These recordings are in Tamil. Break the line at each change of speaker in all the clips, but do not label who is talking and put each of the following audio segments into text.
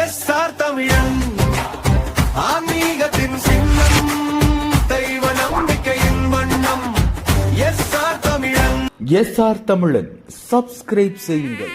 எஸ் ஆர் தமிழன் ஆன்மீகத்தின் சின்னம் தெய்வ நம்பிக்கையின் வண்ணம். S R Tamizhan.
SR Tamizhan subscribe செய்யுங்கள்.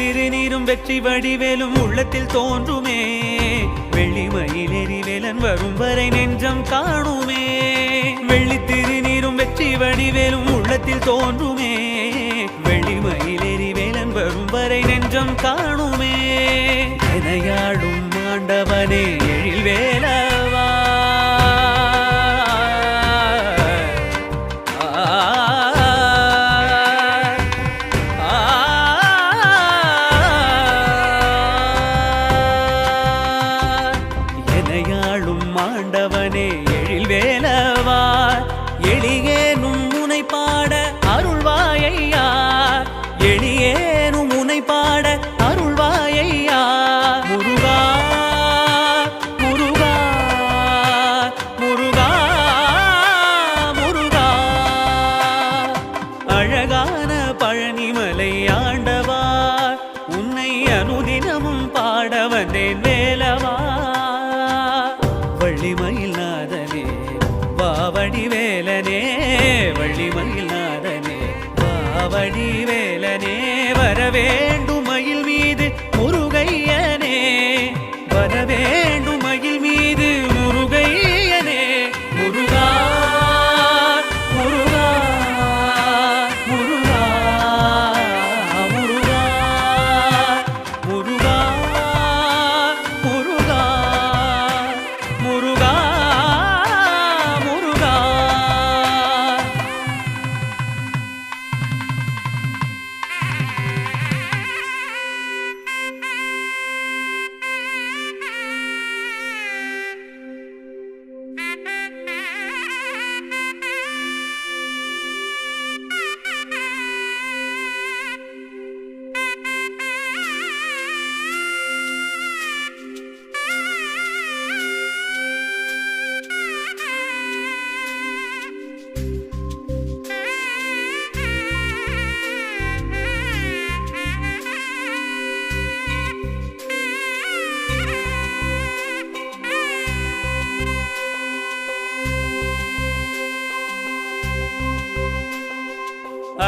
திருநீரும் வெற்றி வடிவேலும் உள்ளத்தில் தோன்றுமே. வெள்ளிமயில் எரிவேலன் வரும் வரை நெஞ்சம் காணுமே. வெள்ளி திருநீரும் வெற்றி வடிவேலும் உள்ளத்தில் தோன்றுமே. வெள்ளிமயில் எரிவேலன் வரும் வரை நெஞ்சம் காணும். மாண்டவனே எழில் வேலவா எளியேனும் முனை பாட அருள்வாயையா எளியேனும் முனை பாட அருள்வாயையா முருகா முருகா முருகா முருகா. அழகான பழனிமலையா தர வேண்டும்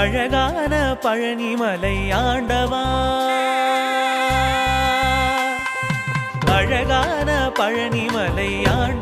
அழகான பழனிமலை ஆண்டவா. அழகான பழனிமலை ஆண்ட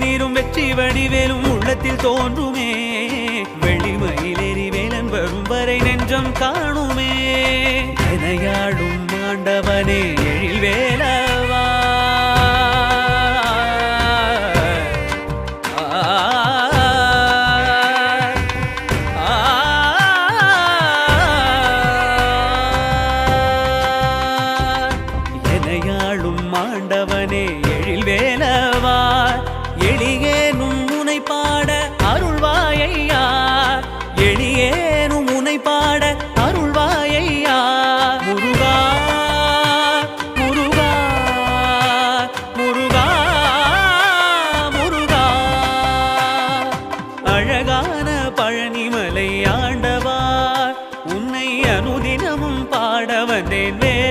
வெற்றி வடிவேலும் உள்ளத்தில் தோன்றுமே வெளிமயில் எரிவேலன் வரும் வரை நெஞ்சம் காணுமே எனையாடும் ஆண்டவனே எழில்வேலவா ஆண்டவனே எழில் வேலவா எளியே அழகான பழனிமலை ஆண்டவார். உன்னை அனுதினமும் பாட வந்தேன் வே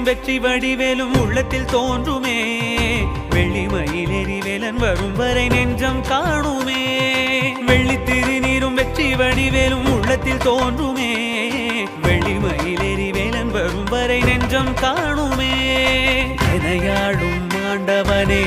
திருநீரும் வெற்றி வடிவேலும் உள்ளத்தில் தோன்றுமே. வெள்ளிமயில் எரிவேலன் வரும் வரை நெஞ்சம் காணுமே. வெள்ளி திருநீரும் வெற்றி வடிவேலும் உள்ளத்தில் தோன்றுமே. வெள்ளிமயில் எரிவேலன் வரும் வரை வரை நெஞ்சம் காணுமே. எனையாடும் ஆண்டவனே